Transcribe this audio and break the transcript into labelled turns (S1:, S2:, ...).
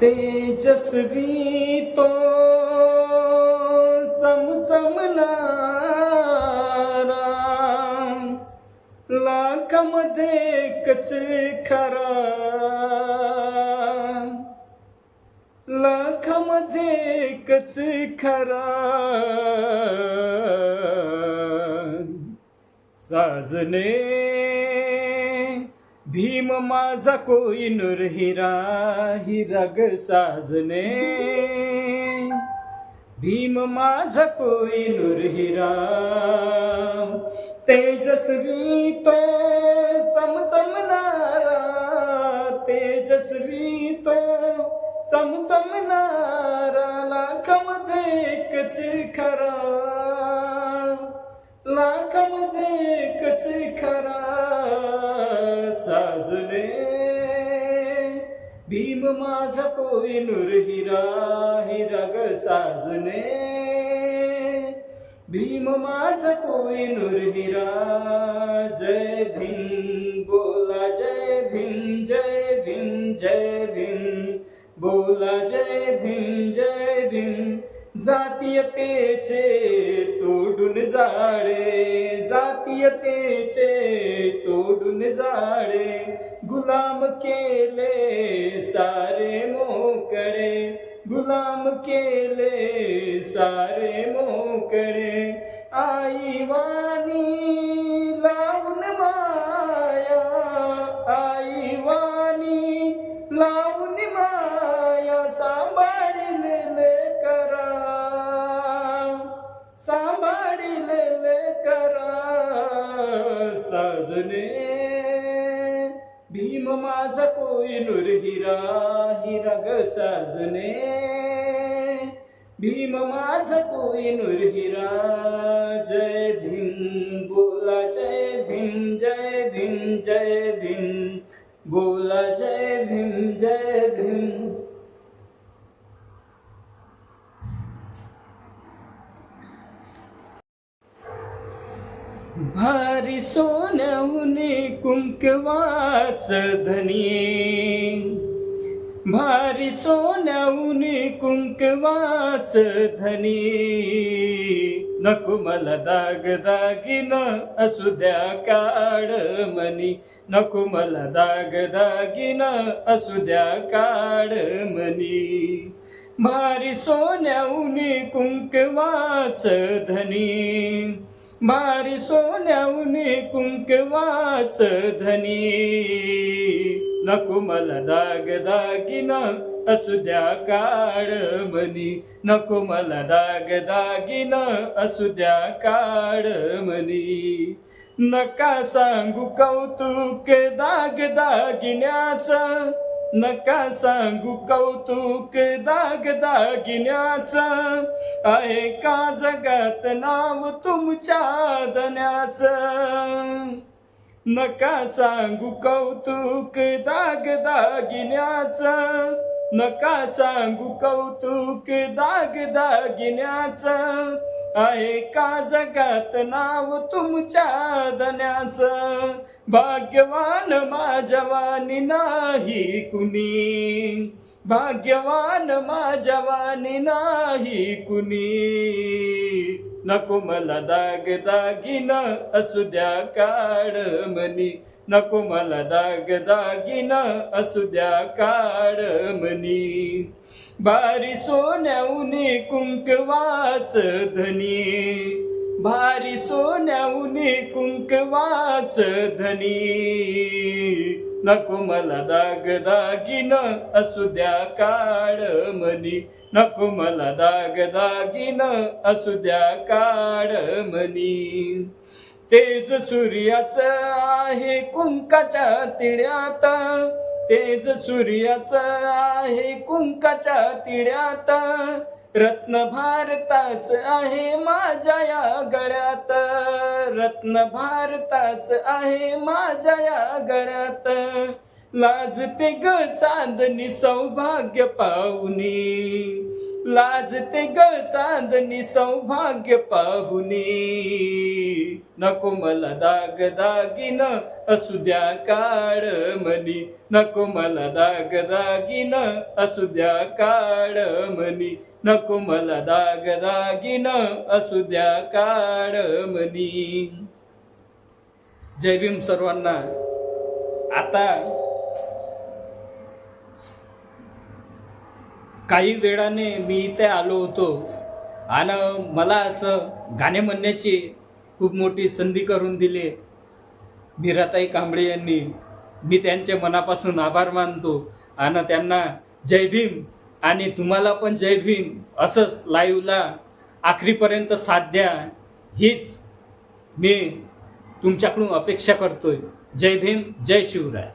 S1: तेजस्वी तो चमचमणारा. लाखामध्ये कच खरा. लाखामध्ये कच खरा. साजने भीम माझा कोईनुर हिरा हिरा ग साजने. भीम माझा कोईनुर हिरा तेजस्वी तो चमचमणारा तेजस्वी तो चमचमणारा लाखामध्ये एकच खरा. लाखामध्ये एकच खरा. भीम माझा कोहिनूर हिरा हिरा ग साजने. भीम माझा कोहिनूर हिरा जय भीम बोला जय भीम जय भीम जय भीम. बोला जय भीम जय भीम. जातीयतेचे तोडून जाळे जातीयतेचे तोडून जाळे गुलाम केले सारे मोकडे गुलाम केले सारे मोकळे आई वाणी लावून माया आई वाणी लावून माया सांभाळलेले करा सांभाळलेले करा साजने भीम माझा कोहिनूर हिरा हिरा ग साजने भीम माझा कोहिनूर हिरा जय भीम बोला जय भीम जय भीम जय भीम बोला जय भारी सोन्याहुने कुंकवाच धनी. भारी सोन्याहुने कुंकवाच धनी. नको मला दाग दागिन असू द्या काड मनी. नको मला दाग दागिन असू द्या काड मनी. भारी सोन्याहुने कुंकवाच धनी. भारी सोन्याहुने कुंकवाच धनी. नको मला दाग दागिन असू द्या काळ मनी नको मला दाग दागिन असू द्या काळ मनी नका सांगू कौतुक दाग दागिन्याचा. नका सांगू कौतुक दाग दागिन्याचं आहे का जगात नाव तुमच्या दण्याचं? नका सांगू कौतुक दाग दागिन्याचं नका सांगू कौतुक दाग दागिन्याचं आहे का जगात नाव तुमच्या दण्याचं भाग्यवान माझ्यावानी नाही कुणी. भाग्यवान माझ्यावानी नाही कुणी. नको मला दाग दागिन असू द्या काड मनी. नको मला दाग दागिन असू द्या काड मनी. भारी कुंक कुंकवाच धनी. भारी कुंक कुंकवाच धनी. नको मला दाग दागिन असू द्या काळ मनी. नको मला दाग दागिन असू द्या काळ मनी. तेज सूर्याचं आहे कुंकाच्या तिड्यात तेज सूर्याचं आहे कुंकाच्या तिड्यात रत्न भारताच आहे माझ्या या गळ्यात. रत्न भारताच आहे माझ्या या गळ्यात. लाजते ग चांदणी सौभाग्य पाहुनी लाजते ग चांदणी सौभाग्य पाहुनी नको मला दाग दागिन असू द्या काळ मनी नको मला दाग दागिन असू द्या काळ मनी नको मला दाग दागिन असू द्या काळ मनी जय भीम सर्वांना. आता काही वेळाने मी इथे आलो होतो. आणि मला असं गाणे म्हणण्याची खूप मोठी संधी करून दिली. मीराताई कांबळे यांनी. मी त्यांचे मनापासून आभार मानतो. आणि त्यांना जय भीम आणि तुम्हाला पण जय भीम असंच लाईव्हला आखरीपर्यंत साथ द्या. हीच मी तुमच्याकडून अपेक्षा करतोय. जय भीम जय शिवराय.